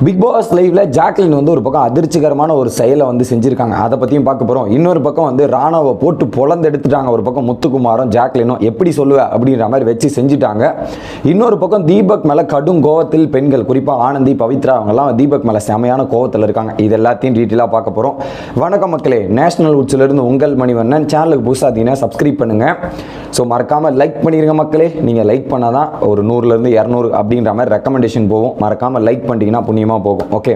Big pass லைவ்ல Jacqueline வந்து ஒரு பக்கம் அதிர்ச்சிகரமான ஒரு செயலை வந்து செஞ்சிருக்காங்க. அதை பற்றியும் பார்க்க போகிறோம் இன்னொரு பக்கம் வந்து ராணாவை போட்டு பொழந்தெடுத்துட்டாங்க ஒரு பக்கம் முத்துக்குமாரும் ஜாக்லினும் எப்படி சொல்லுவேன் அப்படின்ற மாதிரி வச்சு செஞ்சுட்டாங்க. இன்னொரு பக்கம் தீபக் மேலே கடும் கோவத்தில் பெண்கள் குறிப்பாக ஆனந்தி பவித்ரா அவங்கெல்லாம் தீபக் மேலே செமையான கோவத்தில் இருக்காங்க. இது எல்லாத்தையும் டீட்டெயிலாக பார்க்க போகிறோம் வணக்கம் மக்களே. நேஷனல் உச்சிலிருந்து உங்கள் மணிவண்ணன். சேனலுக்கு புதுசாக சப்ஸ்கிரைப் பண்ணுங்கள் ஸோ மறக்காமல் லைக் பண்ணிடுங்க மக்களே. நீங்கள் லைக் பண்ணால் தான் ஒரு நூறுலேருந்து இரநூறு அப்படின்ற மாதிரி ரெக்கமெண்டேஷன் போகும். மறக்காமல் லைக் பண்ணிட்டீங்கன்னா புண்ணியமாக போகும் ஓகே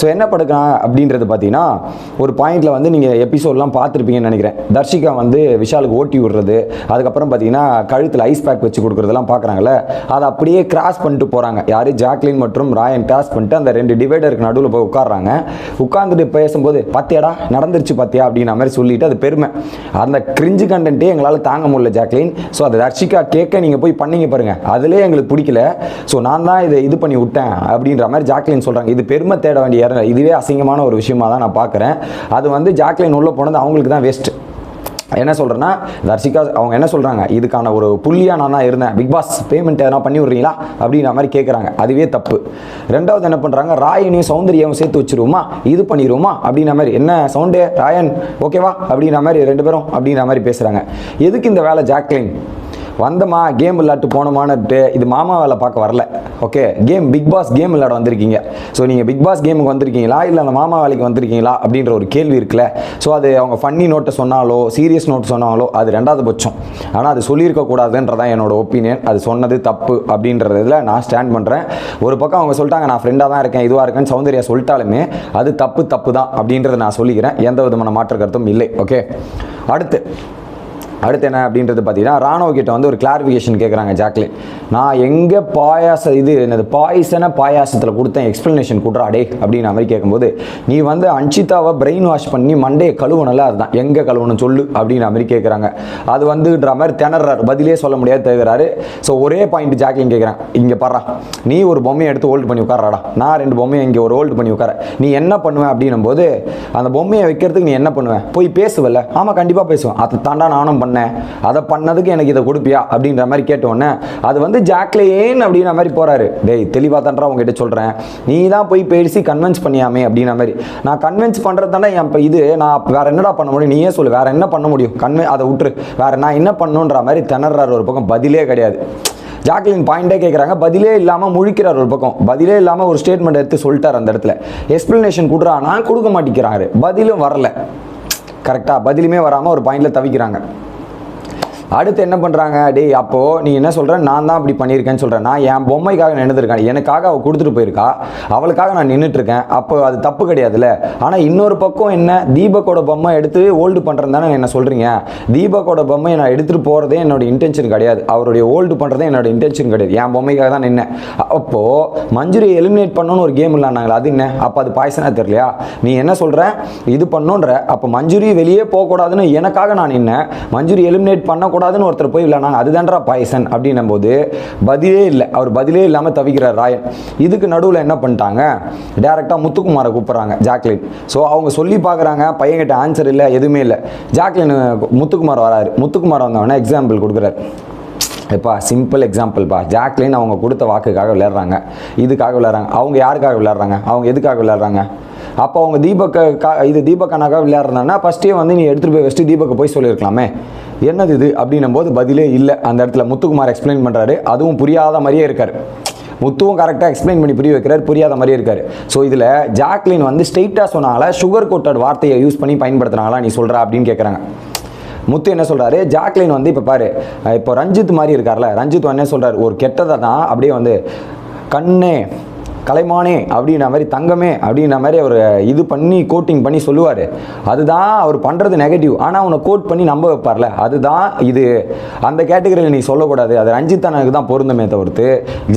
ஸோ என்ன படுக்கலாம் அப்படின்றது பார்த்தீங்கன்னா ஒரு பாயிண்டில் வந்து நீங்கள் எபிசோட்லாம் பார்த்துருப்பீங்கன்னு நினைக்கிறேன். தர்ஷிகா வந்து விஷாலுக்கு ஓட்டி விடுறது அதுக்கப்புறம் பார்த்தீங்கன்னா கழுத்தில் ஐஸ் பேக் வச்சு கொடுக்குறதெல்லாம் பார்க்குறாங்கல்ல அதை அப்படியே கிராஸ் பண்ணிட்டு போகிறாங்க யார்? ஜாக்லின் மற்றும் ராயன் கிராஸ் பண்ணிட்டு அந்த ரெண்டு டிவைடருக்கு நடுவில் போய் உட்காடுறாங்க உட்காந்துட்டு பேசும்போது பார்த்தியாடா நடந்துருச்சு பார்த்தியா அப்படின்ற மாதிரி சொல்லிட்டு அது பெருமை. அந்த கிரிஞ்சு கண்டென்ட்டே எங்களால் தாங்க முடியல ஜாக்லின். ஸோ அதை தர்ஷிகா கேட்க நீங்கள் போய் பண்ணீங்க பாருங்கள் அதிலே எங்களுக்கு பிடிக்கல. ஸோ நான் தான் இதை இது பண்ணி விட்டேன் அப்படின்ற மாதிரி ஜாக்லின் சொல்கிறாங்க இது பெருமை தேட வேண்டிய இற இதுவே அசிங்கமான ஒரு விஷயமா தான் நான் பார்க்குறேன். அது வந்து ஜாக்லின் உள்ளே போனது அவங்களுக்கு தான் வேஸ்ட்டு என்ன சொல்கிறேன்னா தர்ஷிகா அவங்க என்ன சொல்கிறாங்க இதுக்கான ஒரு புள்ளியாக நான் தான் இருந்தேன். பிக் பாஸ் பேமெண்ட் எதனா பண்ணி விட்றீங்களா? அப்படின்ற மாதிரி கேட்குறாங்க அதுவே தப்பு. ரெண்டாவது என்ன பண்ணுறாங்க ராயனையும் சௌந்தரியாவும் சேர்த்து வச்சுருவோமா? இது பண்ணிடுவோமா அப்படின்ற மாதிரி. என்ன சவுண்டே? ராயன் ஓகேவா அப்படின்ற மாதிரி ரெண்டு பேரும் அப்படின்ற மாதிரி பேசுகிறாங்க எதுக்கு இந்த வேலை ஜாக்லின்? வந்தமா கேம் விளையாட்டு போனோமான்ட்டு இது மாமா வேலை பார்க்க வரல. Okay game Bigg Boss game விளையாட வந்திருக்கீங்க. ஸோ நீங்கள் பிக் பாஸ் கேமுக்கு வந்திருக்கீங்களா? இல்லை அந்த மாமா வேலைக்கு வந்திருக்கீங்களா? அப்படின்ற ஒரு கேள்வி இருக்குல்ல. ஸோ அது அவங்க ஃபன்னி நோட்டை சொன்னாலோ சீரியஸ் நோட் சொன்னாலோ அது ரெண்டாவது பட்சம். ஆனால் அது சொல்லியிருக்கக்கூடாதுன்றதான் என்னோட ஒப்பீனியன் அது சொன்னது தப்பு அப்படின்றதுல நான் ஸ்டாண்ட் பண்ணுறேன் ஒரு பக்கம் அவங்க சொல்லிட்டாங்க நான் ஃப்ரெண்டாக தான் இருக்கேன் இதுவாக இருக்கேன்னு சௌந்தர்யா சொல்லிட்டாலுமே அது தப்பு தப்பு தான் அப்படின்றத நான் சொல்லிக்கிறேன். எந்த விதமான மாற்று கருத்தும் இல்லை. ஓகே அடுத்து அடுத்து என்ன அப்படின்றது பார்த்தீங்கன்னா ராணுவ கிட்ட வந்து ஒரு கிளாரிஃபிகேஷன் கேட்குறாங்க ஜாக்லின் நான் எங்கே பாயாச இது என்னது பாய்சனை பாயாசத்தில் கொடுத்தேன் எக்ஸ்ப்ளனேஷன் கொடுறா டே அப்படின்ற மாதிரி கேட்கும்போது நீ வந்து அன்ஷிதாவை பிரெயின் வாஷ் பண்ணி மண்டையை கழுவணும்ல அதுதான். எங்கே கழுவணும் சொல்லு அப்படின்ற மாதிரி கேட்குறாங்க அது வந்துன்ற மாதிரி திணறாரு பதிலே சொல்ல முடியாது தேகிறாரு. ஸோ ஒரே பாயிண்ட் ஜாக்லின் கேட்குறேன் இங்கே பாடுறா நீ ஒரு பொம்மையை எடுத்து ஹோல்டு பண்ணி உட்காராடா நான் ரெண்டு பொம்மையை இங்கே ஒரு ஹோல்டு பண்ணி உட்கார நீ என்ன பண்ணுவேன் அப்படின்னும் போது அந்த பொம்மையை வைக்கிறதுக்கு நீ என்ன பண்ணுவேன் போய் பேசுவல்ல? ஆமாம் கண்டிப்பாக பேசுவேன். அதை தாண்டா நானும் பண்ணேன். அதை பண்ணதுக்கு எனக்கு இதை கொடுப்பியா? அப்படின்ற மாதிரி கேட்டோன்னே அது வந்து ஜாக்லேன் அப்படின்ற மாதிரி போறாரு. டேய் தெளிவாக தான்றா உங்ககிட்ட சொல்கிறேன் நீ தான் போய் பேசி கன்வின்ஸ் பண்ணியாமே அப்படின்ற மாதிரி. நான் கன்வின்ஸ் பண்ணுறது தானே என் இப்போ இது. நான் வேற என்னடா பண்ண முடியும்? நீயே சொல்லு. வேற என்ன பண்ண முடியும்? கன்வே அதை விட்டுரு. வேற நான் என்ன பண்ணுன்ற மாதிரி திணறாரு ஒரு பக்கம். பதிலே கிடையாது. ஜாக்லின் பாயிண்டே கேட்குறாங்க பதிலே இல்லாமல் முழிக்கிறார் ஒரு பக்கம். பதிலே இல்லாமல் ஒரு ஸ்டேட்மெண்ட் எடுத்து சொல்லிட்டார் அந்த இடத்துல. எக்ஸ்பிளனேஷன் கொடுறா. கொடுக்க மாட்டேங்கிறாரு. பதிலும் வரல. கரெக்டாக பதிலுமே வராமல் ஒரு பாயிண்டில் தவிக்கிறாங்க. அடுத்து என்ன பண்ணுறாங்க டேய் அப்போது நீ என்ன சொல்கிற நான் தான் அப்படி பண்ணியிருக்கேன்னு சொல்கிறேன் நான் என் பொம்மைக்காக நின்றுருக்கேன் எனக்காக அவள் கொடுத்துட்டு போயிருக்கா. அவளுக்காக நான் நின்றுட்டு இருக்கேன் அப்போ அது தப்பு கிடையாதுல்ல. ஆனால் இன்னொரு பக்கம் என்ன? தீபக்கோட பொம்மை எடுத்து ஓல்டு பண்ணுறது தானே என்ன சொல்கிறீங்க தீபக்கோட பொம்மையை நான் எடுத்துகிட்டு போகிறதே என்னோட இன்டென்ஷன் கிடையாது. அவருடைய ஓல்டு பண்ணுறதே என்னோட இன்டென்ஷன் கிடையாது. என் பொம்மைக்காக தான் நின்னேன். அப்போது மஞ்சுரி எலிமினேட் பண்ணணும்னு ஒரு கேம் இல்லைனாங்களா அது என்ன? அப்போ அது பாய்சனாக தெரியலையா? நீ என்ன சொல்கிற இது பண்ணுன்ற. அப்போ மஞ்சுரி வெளியே போகக்கூடாதுன்னு எனக்காக நான் நின்னேன். மஞ்சுரி எலிமினேட் பண்ண பண்ணக்கூடாதுன்னு ஒருத்தர் போய் விளையாண்டாங்க அதுதான்டா பாய்சன் அப்படின்னும் போது பதிலே இல்லை. அவர் பதிலே இல்லாமல் தவிக்கிறார் ராயன். இதுக்கு நடுவில் என்ன பண்ணிட்டாங்க? டேரெக்டாக முத்துக்குமாரை கூப்பிட்றாங்க ஜாக்லின். ஸோ அவங்க சொல்லி பார்க்குறாங்க பையன்கிட்ட ஆன்சர் இல்லை எதுவுமே இல்லை. ஜாக்லின் முத்துக்குமார் வராரு. முத்துக்குமார் வந்தவொடனே எக்ஸாம்பிள் கொடுக்குறாரு. எப்பா சிம்பிள் எக்ஸாம்பிள்ப்பா ஜாக்லின் அவங்க கொடுத்த வாக்குக்காக விளையாடுறாங்க. இதுக்காக விளையாடுறாங்க. அவங்க யாருக்காக விளையாடுறாங்க? அவங்க எதுக்காக விளையாடுறாங்க? அப்போ அவங்க தீபக்க இது தீபக் அண்ணாக்காக விளையாடுறாங்கன்னா ஃபஸ்ட்டே வந்து நீ எடுத்துகிட்டு போய் வச்சுட்டு தீபக்கை போய் சொல்லியிருக்கலாமே. என்னது இது? அப்படின்னும் போது பதிலே இல்லை. அந்த இடத்துல முத்துக்குமார் எக்ஸ்பிளைன் பண்ணுறாரு அதுவும் புரியாத மாதிரியே இருக்கார். முத்துவும் கரெக்டாக எக்ஸ்பிளைன் பண்ணி புரிய வைக்கிறார். புரியாத மாதிரியே இருக்காரு. ஸோ இதில் ஜாக்லின் வந்து ஸ்ட்ரெயிட்டாக சொன்னால சுகர் கோட்டட் வார்த்தையை யூஸ் பண்ணி பயன்படுத்தினாங்களா? நீ சொல்கிற அப்படின்னு கேட்குறாங்க முத்து என்ன சொல்கிறாரு ஜாக்லின் வந்து இப்போ பாரு இப்போ ரஞ்சித் மாதிரி இருக்கார்ல. ரஞ்சித் என்ன சொல்கிறார் ஒரு கெட்டதை தான். அப்படியே வந்து கண்ணே கலைமானே அப்படின்ற மாதிரி தங்கமே அப்படின்ற மாதிரி அவர் இது பண்ணி கோட்டிங் பண்ணி சொல்லுவார். அதுதான் அவர் பண்ணுறது நெகட்டிவ் ஆனால் அவனை கோட் பண்ணி நம்ப வைப்பார்ல. அதுதான் இது. அந்த கேட்டகரியில் நீ சொல்லக்கூடாது. அது ரஞ்சித் அண்ணனுக்கு தான் பொருந்தமே தவிர்த்து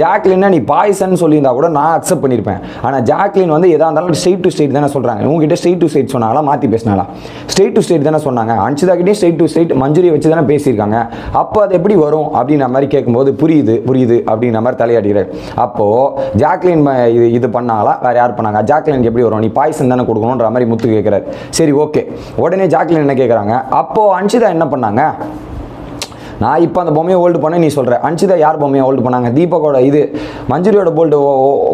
ஜாக்லின்னா நீ பாய்சன் சொல்லியிருந்தா கூட நான் அக்செப்ட் பண்ணியிருப்பேன். ஆனால் ஜாக்லின் வந்து எதாக இருந்தாலும் ஸ்ட்ரெயிட் டு ஸ்டேட் தானே சொல்கிறாங்க உங்ககிட்ட ஸ்டேட் டு ஸ்டேட் சொன்னாங்களா? மாற்றி பேசினாலாம் ஸ்ட்ரெயிட் டு ஸ்டேட் தானே சொன்னாங்க. அன்சிதா கிட்டேயும் ஸ்ட்ரெயிட் டு ஸ்டேட் மஞ்சுரியை வச்சு தானே பேசியிருக்காங்க. அப்போ அது எப்படி வரும் அப்படின்ற மாதிரி கேட்கும்போது புரியுது புரியுது அப்படின்ற மாதிரி தலையாடுகிறார் அப்போது ஜாக்லின் இது இது பண்ணாங்களா? வேறு யார் பண்ணாங்க? ஜாக்லினுக்கு எப்படி வரும்? நீ பாய்சன் தானே கொடுக்கணுன்ற மாதிரி முத்து கேட்குறாரு. சரி ஓகே உடனே ஜாக்லின் என்ன கேட்குறாங்க? அப்போது அன்ஷிதா என்ன பண்ணாங்க? நான் இப்போ அந்த பொம்மையை ஹோல்டு பண்ண நீ சொல்கிற அன்சிதா யார் பொம்மையை ஹோல்டு பண்ணாங்க? தீபகோட இது மஞ்சுரியோட போல்டு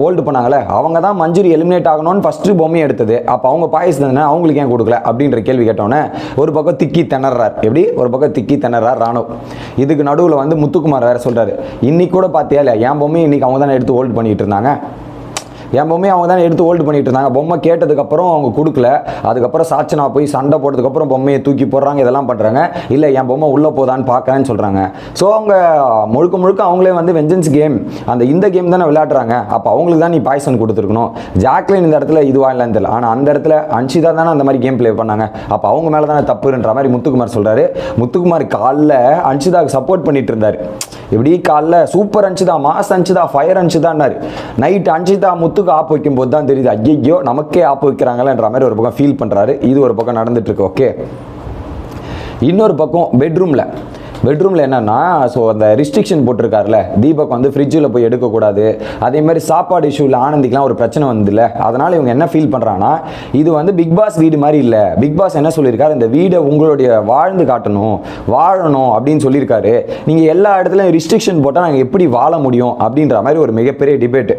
ஹோல்டு பண்ணாங்களே? அவங்க தான் மஞ்சுரி எலிமினேட் ஆகணும்னு ஃபஸ்ட்டு பொம்மையை எடுத்தது. அப்போ அவங்க பாயசம் தானே? அவங்களுக்கு ஏன் கொடுக்கல? அப்படின்ற கேள்வி கேட்டோன்னே ஒரு பக்கம் திக்கி திணறார். எப்படி? ஒரு பக்கம் திக்கி திணறார் ராணுவ இதுக்கு நடுவில் வந்து முத்துக்குமார் வேறு சொல்கிறாரு இன்னைக்கு கூட பார்த்தியா இல்லை என் பொம்மையை இன்றைக்கி அவங்க தானே எடுத்து ஹோல்டு பண்ணிகிட்டு இருந்தாங்க. என் பொம்மையை அவங்க தானே எடுத்து ஹோல்டு பண்ணிட்டு இருந்தாங்க பொம்மை கேட்டதுக்கப்புறம் அவங்க கொடுக்கல. அதுக்கப்புறம் சாச்சனா போய் சண்டை போட்டதுக்கப்புறம் பொம்மையை தூக்கி போடுறாங்க. இதெல்லாம் பண்ணுறாங்க இல்லை என் பொம்மை உள்ளே போதான்னு பார்க்கறேன்னு சொல்கிறாங்க ஸோ அவங்க முழுக்க முழுக்க அவங்களே வந்து வெஞ்சன்ஸ் கேம் அந்த இந்த கேம் தானே விளையாடுறாங்க. அப்போ அவங்களுக்கு தான் நீ பாய்சன் கொடுத்துருக்கணும். ஜாக்லின் இந்த இடத்துல இதுவா இல்லைன்னு தெரியல. ஆனால் அந்த இடத்துல அன்ஷிதா தானே அந்த மாதிரி கேம் ப்ளே பண்ணாங்க. அப்போ அவங்க மேலே தானே தப்புன்ற மாதிரி முத்துக்குமார் சொல்கிறாரு முத்துக்குமார் காலில் அன்ஷிதாவுக்கு சப்போர்ட் பண்ணிட்டு இருந்தார். இப்படி காலைல super Anshitha mass Anshitha fire அன்ஷிதான்னாரு. Night Anshitha Muthu முத்துக்கு ஆப் வைக்கும்போது தான் தெரியுது ஐயோ நமக்கே ஆப் வைக்கிறாங்களேன்ற மாதிரி ஒரு பக்கம் ஃபீல் பண்ணுறாரு இது ஒரு பக்கம் நடந்துட்டுருக்கு ஓகே இன்னொரு பக்கம் பெட்ரூமில் பெட்ரூமில் என்னென்னா ஸோ அந்த ரிஸ்ட்ரிக்ஷன் போட்டிருக்காருல தீபக் வந்து ஃப்ரிட்ஜில் போய் எடுக்கக்கூடாது. அதே மாதிரி சாப்பாடு இஷ்யூவில் ஆனந்திக்கெலாம் ஒரு பிரச்சனை வந்ததுல அதனால் இவங்க என்ன ஃபீல் பண்ணுறாங்கன்னா இது வந்து பிக் பாஸ் வீடு மாதிரி இல்லை. பிக் பாஸ் என்ன சொல்லியிருக்காரு? இந்த வீடை உங்களுடைய வாழ்ந்து காட்டணும் வாழணும் அப்படின்னு சொல்லியிருக்காரு. நீங்கள் எல்லா இடத்துலையும் ரிஸ்ட்ரிக்ஷன் போட்டால் நாங்கள் எப்படி வாழ முடியும் அப்படின்ற மாதிரி ஒரு மிகப்பெரிய டிபேட்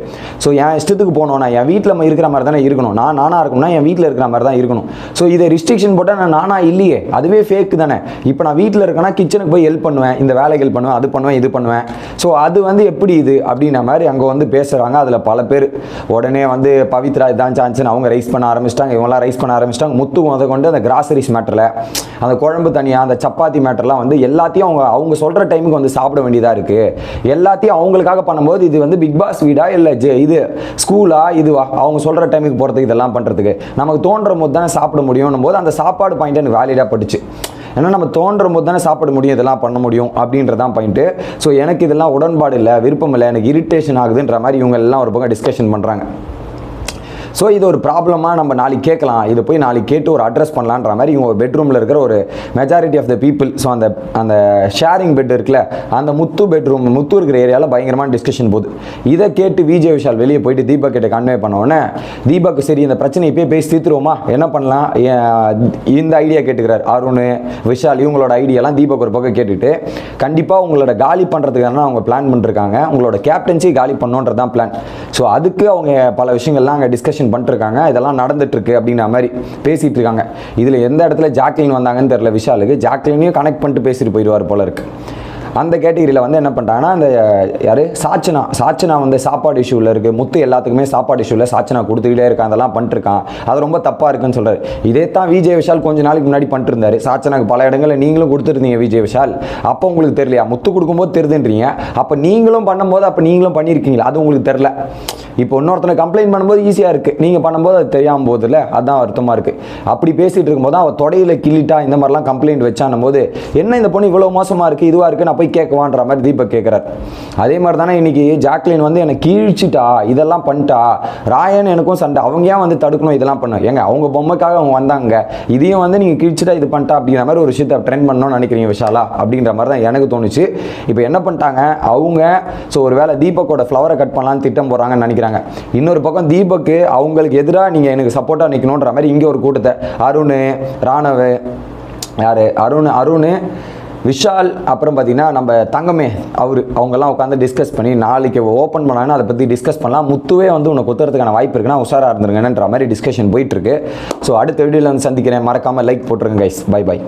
ஸோ என் இஷ்டத்துக்கு போனோம் நான் என் வீட்டில் இருக்கிற மாதிரி தானே இருக்கணும். நான் நானாக இருக்கணும்னா என் வீட்டில் இருக்கிற மாதிரி தான் இருக்கணும். ஸோ இதை ரிஸ்ட்ரிக்ஷன் போட்டால் நான் நானா இல்லையே? அதுவே ஃபேக் தானே. இப்போ நான் வீட்டில் இருக்கேன்னா கிச்சனுக்கு போய் ஹெல்ப் பண்ணுவேன் இந்த வேலைகள் பண்ணுவேன் அது பண்ணுவேன் இது பண்ணுவேன். ஸோ அது வந்து எப்படி இது? அப்படின்ன மாதிரி அங்கே வந்து பேசுகிறாங்க அதில் பல பேர் உடனே வந்து பவித்ரா இதான் சான்ஸ்னு அவங்க ரைஸ் பண்ண ஆரம்பிச்சிட்டாங்க. இவங்களாம் ரைஸ் பண்ண ஆரம்பிச்சிட்டாங்க. முத்து முத கொண்டு அந்த கிராசரிஸ் மேட்டரில் அந்த குழம்பு தனியாக அந்த சப்பாத்தி மேட்டர்லாம் வந்து எல்லாத்தையும் அவங்க அவங்க சொல்கிற டைமுக்கு வந்து சாப்பிட வேண்டியதாக இருக்குது எல்லாத்தையும் அவங்களுக்காக பண்ணும்போது இது வந்து பிக் பாஸ் வீடா இல்லை ஜே இது ஸ்கூலா இதுவா? அவங்க சொல்கிற டைமுக்கு போகிறதுக்கு இதெல்லாம் பண்ணுறதுக்கு நமக்கு தோன்ற போது தானே சாப்பிட முடியும்னும் போது அந்த சாப்பாடு பாயிண்ட் எனக்கு வேலிடாக பட்டுச்சு. ஏன்னா நம்ம தோன்றும் போது தானே சாப்பிட முடியும் இதெல்லாம் பண்ண முடியும் அப்படின்றதான் பாயிண்ட்டு ஸோ எனக்கு இதெல்லாம் உடன்பாடு இல்லை விருப்பம் இல்லை எனக்கு இரிட்டேஷன் ஆகுதுன்ற மாதிரி இவங்க எல்லாம் ஒரு பக்கம் டிஸ்கஷன் பண்ணுறாங்க ஸோ இது ஒரு ப்ராப்ளமாக நம்ம நாளைக்கு கேட்கலாம். இதை போய் நாளைக்கு கேட்டு ஒரு அட்ரஸ் பண்ணலான்ற மாதிரி இவங்க பெட்ரூமில் இருக்கிற ஒரு majority of the people so அந்த அந்த ஷேரிங் பெட் இருக்குல்ல அந்த முத்து பெட்ரூம் முத்து இருக்கிற ஏரியாவில் பயங்கரமான டிஸ்கஷன் போகுது. இதை கேட்டு விஜய் விஷால் வெளியே போயிட்டு தீபக் கிட்ட கன்வே பண்ணோன்னே தீபக் சரி இந்த பிரச்சனை இப்போயே பேசி தீர்த்துருவோமா? என்ன பண்ணலாம்? இந்த ஐடியா கேட்டுக்கிறார். அருண் விஷால் இவங்களோட ஐடியாலாம் தீபக் ஒரு பக்கம் கேட்டுட்டு கண்டிப்பாக உங்களோட காலி பண்ணுறதுக்கான அவங்க பிளான் பண்ணிருக்காங்க. உங்களோட கேப்டன்சி காலி பண்ணோன்றது தான் பிளான் ஸோ அதுக்கு அவங்க பல விஷயங்கள்லாம் அங்கே டிஸ்கஷன் பண்ணிட்டுருக்காங்க. இதெல்லாம் நடந்துட்டுருக்கு அப்படின்ற மாதிரி பேசிகிட்டு இருக்காங்க இதில் எந்த இடத்துல ஜாக்லின் வந்தாங்கன்னு தெரில விஷாலுக்கு. ஜாக்லினையும் கனெக்ட் பண்ணிட்டு பேசிட்டு போயிடுவார் போல இருக்குது அந்த கேட்டகரியில் வந்து என்ன பண்ணிட்டாங்கன்னா அந்த யார்? சாச்சனா. சாச்சனா வந்து சாப்பாடு இஷ்யூவில் இருக்குது முத்து எல்லாத்துக்குமே சாப்பாடு இஷ்யூவில் சாச்சனா கொடுத்துக்கிட்டே இருக்கான் அதெல்லாம் பண்ணிட்டுருக்கான். அது ரொம்ப தப்பாக இருக்குன்னு சொல்கிறார் இதே தான் விஜய் விஷால் கொஞ்ச நாளைக்கு முன்னாடி பண்ணிட்டுருந்தாரு. சாச்சனாக்கு பல இடங்களில் நீங்களும் கொடுத்துருந்தீங்க விஜய் விஷால். அப்போ உங்களுக்கு தெரியலையா? முத்து கொடுக்கும்போது தெரிதுன்றீங்க. அப்போ நீங்களும் பண்ணும்போது அப்போ நீங்களும் பண்ணியிருக்கீங்களா? அது உங்களுக்கு தெரில இப்போ இன்னொருத்தனை கம்ப்ளைண்ட் பண்ணும்போது ஈஸியாக இருக்குது நீங்கள் பண்ணும்போது அது தெரியாமல் போதில்ல அதுதான் வருத்தமாக இருக்குது அப்படி பேசிகிட்டு இருக்கும்போது அவள் தொடையில் கிள்ளிட்டா இந்த மாதிரிலாம் கம்ப்ளைண்ட் வச்சானும் போது என்ன இந்த பொண்ணு இவ்வளோ மோசமாக இருக்குது இதுவாக இருக்குது நான் போய் கேட்குவான்ற மாதிரி தீபக் கேட்குறார். அதே மாதிரி தானே இன்னைக்கு ஜாக்லின் வந்து என்னை கீழ்ச்சிட்டா இதெல்லாம் பண்ணிட்டா ராயன் எனக்கும் சண்டை அவங்க ஏன் வந்து தடுக்கணும் இதெல்லாம் பண்ண? ஏங்க அவங்க பொம்மைக்காக அவங்க வந்தாங்க. இதையும் வந்து நீங்கள் கீழ்ச்சிட்டா இது பண்ணிட்டா அப்படிங்கிற மாதிரி ஒரு விஷயத்தை ட்ரெண்ட் பண்ணணும்னு நினைக்கிறீங்க விஷாலா? அப்படின்ற மாதிரி தான் எனக்கு தோணுச்சு. இப்போ என்ன பண்ணிட்டாங்க அவங்க ஸோ ஒரு வேளை தீபக்கோட ஃப்ளவரை கட் பண்ணலான்னு திட்டம் போடுறாங்கன்னு நினைக்கிறாங்க. இன்னொரு பக்கம் தீபக்கு அவங்களுக்கு எதிராக நீங்கள் எனக்கு சப்போர்ட்டாக நிற்கணுன்ற மாதிரி இங்கே ஒரு கூட்டத்தை அருண் ராணவ் யார்? அருண் அருண் விஷால் அப்புறம் பார்த்தீங்கன்னா நம்ம தங்கமே அவர் அவங்கெல்லாம் உட்காந்து டிஸ்கஸ் பண்ணி நாளைக்கு ஓப்பன் பண்ணாங்கன்னா அதை பற்றி டிஸ்கஸ் பண்ணலாம். முத்துவே வந்து உன்னை குத்துறதுக்கான வாய்ப்பு இருக்குன்னா உஷாராக இருந்துருங்கன்ற மாதிரி டிஸ்கஷன் போயிட்டுருக்கு ஸோ அடுத்த வீடியோவில் வந்து சந்திக்கிறேன். மறக்காமல் லைக் போட்டுருங்க கைஸ் பை பை